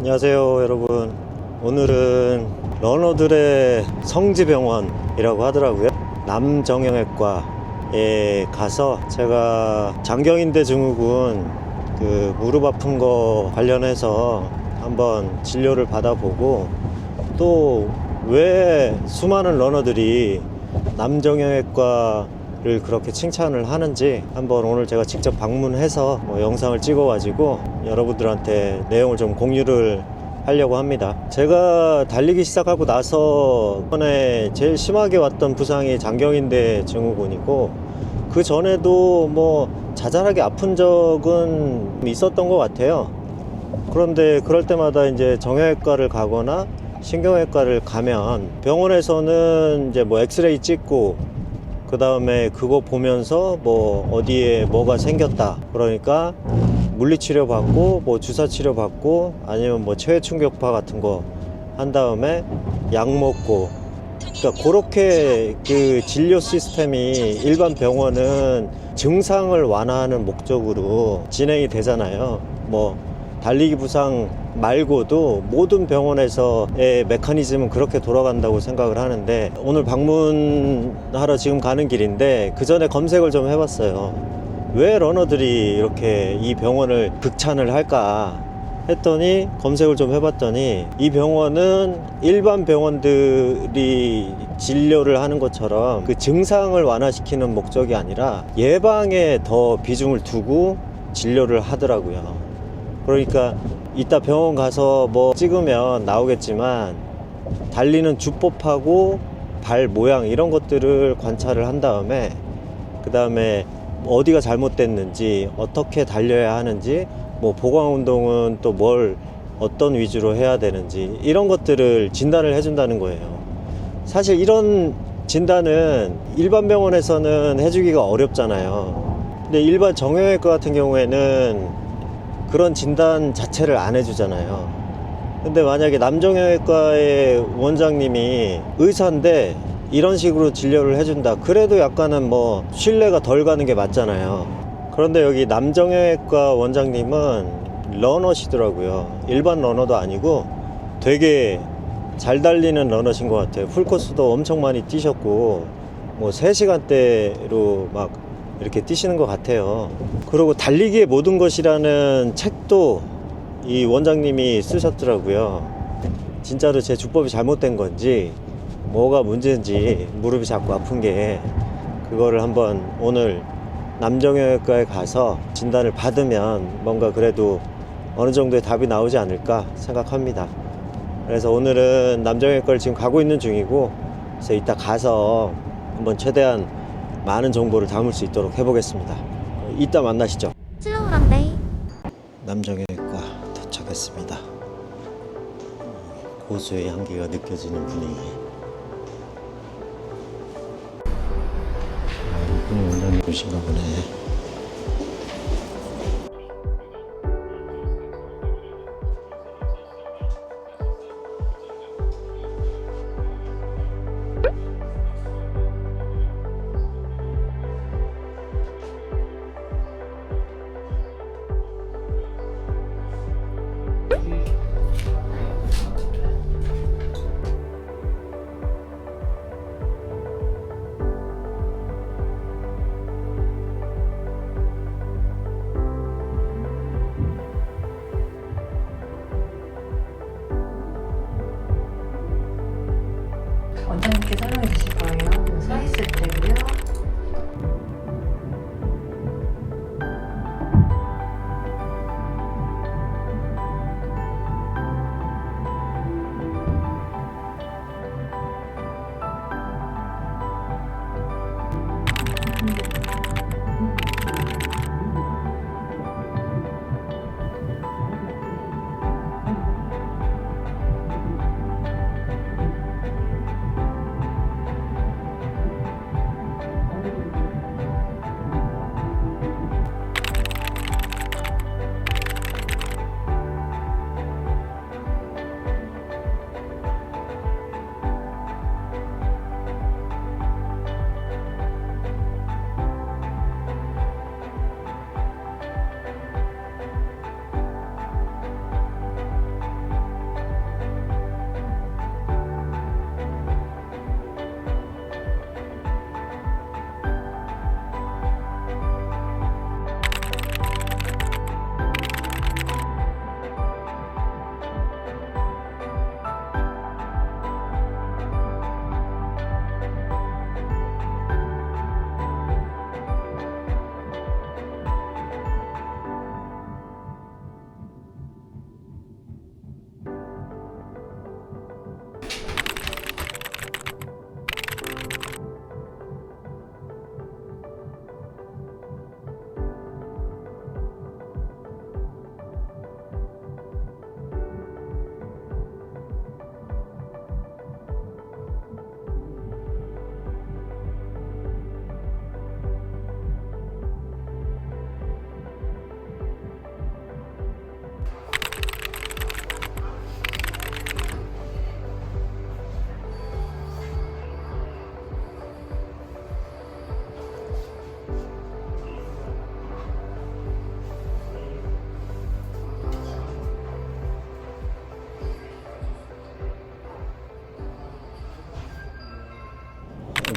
안녕하세요 여러분. 오늘은 러너들의 성지병원이라고 하더라고요. 남정형외과에 가서 제가 장경인대 증후군 그 무릎 아픈 거 관련해서 한번 진료를 받아보고 또 왜 수많은 러너들이 남정형외과 를 그렇게 칭찬을 하는지 한번 오늘 제가 직접 방문해서 뭐 영상을 찍어가지고 여러분들한테 내용을 좀 공유를 하려고 합니다. 제가 달리기 시작하고 나서 이번에 제일 심하게 왔던 부상이 장경인대 증후군이고 그 전에도 뭐 자잘하게 아픈 적은 있었던 것 같아요. 그런데 그럴 때마다 이제 정형외과를 가거나 신경외과를 가면 병원에서는 이제 뭐 엑스레이 찍고 그 다음에 그거 보면서 뭐 어디에 뭐가 생겼다 그러니까 물리치료 받고 뭐 주사 치료 받고 아니면 뭐 체외 충격파 같은 거 한 다음에 약 먹고 그러니까 그렇게 그 진료 시스템이 일반 병원은 증상을 완화하는 목적으로 진행이 되잖아요. 뭐 달리기 부상 말고도 모든 병원에서의 메커니즘은 그렇게 돌아간다고 생각을 하는데 오늘 방문하러 지금 가는 길인데 그 전에 검색을 좀 해봤어요. 왜 러너들이 이렇게 이 병원을 극찬을 할까 했더니 검색을 좀 해봤더니 이 병원은 일반 병원들이 진료를 하는 것처럼 그 증상을 완화시키는 목적이 아니라 예방에 더 비중을 두고 진료를 하더라고요. 그러니까 이따 병원 가서 뭐 찍으면 나오겠지만 달리는 주법하고 발 모양 이런 것들을 관찰을 한 다음에 그 다음에 어디가 잘못됐는지 어떻게 달려야 하는지 뭐 보강 운동은 또 뭘 어떤 위주로 해야 되는지 이런 것들을 진단을 해준다는 거예요. 사실 이런 진단은 일반 병원에서는 해주기가 어렵잖아요. 근데 일반 정형외과 같은 경우에는 그런 진단 자체를 안 해주잖아요. 근데 만약에 남정형외과의 원장님이 의사인데 이런 식으로 진료를 해준다. 그래도 약간은 뭐 신뢰가 덜 가는 게 맞잖아요. 그런데 여기 남정형외과 원장님은 러너시더라고요. 일반 러너도 아니고 되게 잘 달리는 러너신 것 같아요. 풀코스도 엄청 많이 뛰셨고 뭐 3시간대로 막 이렇게 뛰시는 것 같아요. 그리고 달리기의 모든 것이라는 책도 이 원장님이 쓰셨더라고요. 진짜로 제 주법이 잘못된 건지 뭐가 문제인지 무릎이 자꾸 아픈 게 그거를 한번 오늘 남정형외과에 가서 진단을 받으면 뭔가 그래도 어느 정도의 답이 나오지 않을까 생각합니다. 그래서 오늘은 남정형외과를 지금 가고 있는 중이고 그래서 이따 가서 한번 최대한 많은 정보를 담을 수 있도록 해보겠습니다. 이따 만나시죠. 슬로우란데 남정형외과 도착했습니다. 고수의 향기가 느껴지는 분위기. 아, 이분이 원장님이신가 보네.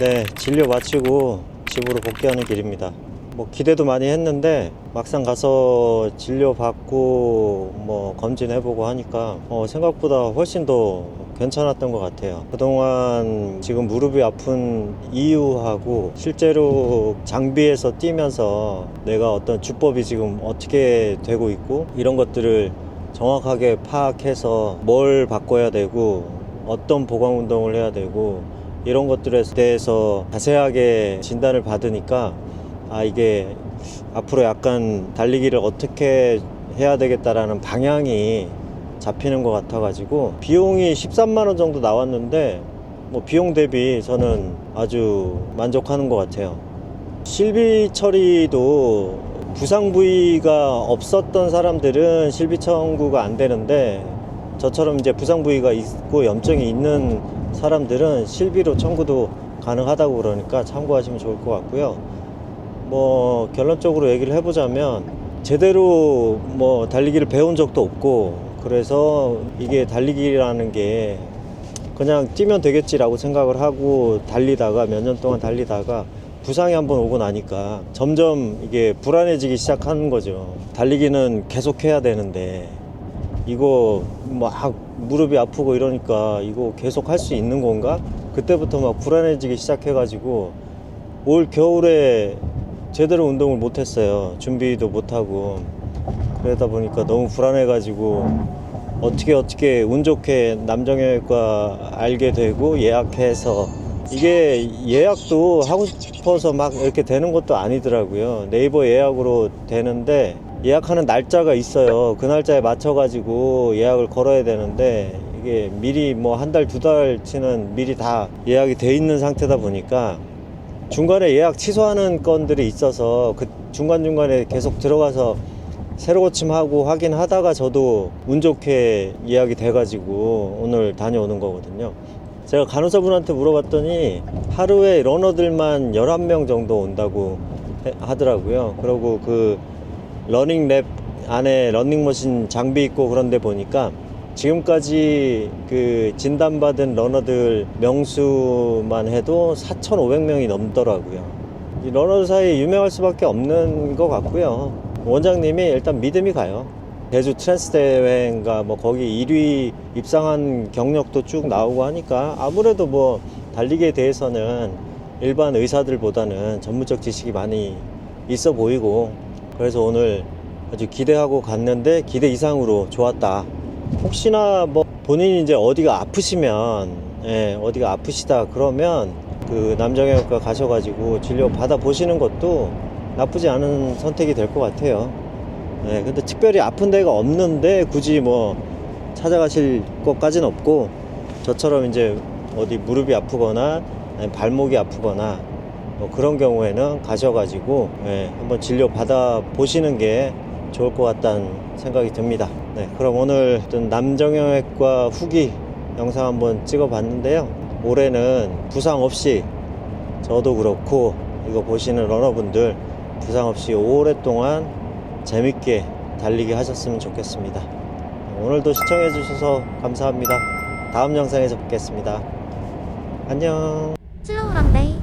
네, 진료 마치고 집으로 복귀하는 길입니다. 뭐 기대도 많이 했는데 막상 가서 진료 받고 뭐 검진해보고 하니까 어, 생각보다 훨씬 더 괜찮았던 것 같아요. 그동안 지금 무릎이 아픈 이유하고 실제로 장비에서 뛰면서 내가 어떤 주법이 지금 어떻게 되고 있고 이런 것들을 정확하게 파악해서 뭘 바꿔야 되고 어떤 보강 운동을 해야 되고 이런 것들에 대해서 자세하게 진단을 받으니까 아 이게 앞으로 약간 달리기를 어떻게 해야 되겠다라는 방향이 잡히는 것 같아가지고 비용이 13만 원 정도 나왔는데 뭐 비용 대비 저는 아주 만족하는 것 같아요. 실비 처리도 부상 부위가 없었던 사람들은 실비 청구가 안 되는데 저처럼 이제 부상 부위가 있고 염증이 있는 사람들은 실비로 청구도 가능하다고 그러니까 참고하시면 좋을 것 같고요. 뭐 결론적으로 얘기를 해보자면 제대로 뭐 달리기를 배운 적도 없고 그래서 이게 달리기라는 게 그냥 뛰면 되겠지라고 생각을 하고 달리다가 몇 년 동안 달리다가 부상이 한번 오고 나니까 점점 이게 불안해지기 시작하는 거죠. 달리기는 계속 해야 되는데 이거 막 무릎이 아프고 이러니까 이거 계속 할 수 있는 건가? 그때부터 막 불안해지기 시작해가지고 올 겨울에 제대로 운동을 못했어요. 준비도 못하고 그러다 보니까 너무 불안해가지고 어떻게 어떻게 운 좋게 남정형외과 알게 되고 예약해서 이게 예약도 하고 싶어서 막 이렇게 되는 것도 아니더라고요. 네이버 예약으로 되는데 예약하는 날짜가 있어요. 그 날짜에 맞춰가지고 예약을 걸어야 되는데 이게 미리 뭐 한 달, 두 달치는 미리 다 예약이 돼 있는 상태다 보니까 중간에 예약 취소하는 건들이 있어서 그 중간중간에 계속 들어가서 새로 고침하고 확인하다가 저도 운 좋게 예약이 돼가지고 오늘 다녀오는 거거든요. 제가 간호사분한테 물어봤더니 하루에 러너들만 11명 정도 온다고 해- 하더라고요. 그리고 그 러닝랩 안에 러닝머신 장비 있고 그런데 보니까 지금까지 그 진단받은 러너들 명수만 해도 4,500명이 넘더라고요. 이 러너 사이에 유명할 수밖에 없는 것 같고요. 원장님이 일단 믿음이 가요. 대주 트랜스 대회인가 뭐 거기 1위 입상한 경력도 쭉 나오고 하니까 아무래도 뭐 달리기에 대해서는 일반 의사들보다는 전문적 지식이 많이 있어 보이고 그래서 오늘 아주 기대하고 갔는데 기대 이상으로 좋았다. 혹시나 뭐 본인이 이제 어디가 아프시면 예, 어디가 아프시다 그러면 그 남정형외과 가셔가지고 진료 받아 보시는 것도 나쁘지 않은 선택이 될 것 같아요. 예, 근데 특별히 아픈 데가 없는데 굳이 뭐 찾아가실 것까지는 없고 저처럼 이제 어디 무릎이 아프거나 발목이 아프거나 뭐 그런 경우에는 가셔가지고 예, 한번 진료 받아 보시는 게 좋을 것 같다는 생각이 듭니다. 네, 그럼 오늘 남정형외과 후기 영상 한번 찍어봤는데요. 올해는 부상 없이 저도 그렇고 이거 보시는 러너분들 부상 없이 오랫동안 재밌게 달리기 하셨으면 좋겠습니다. 오늘도 시청해 주셔서 감사합니다. 다음 영상에서 뵙겠습니다. 안녕. 슬로우 런데이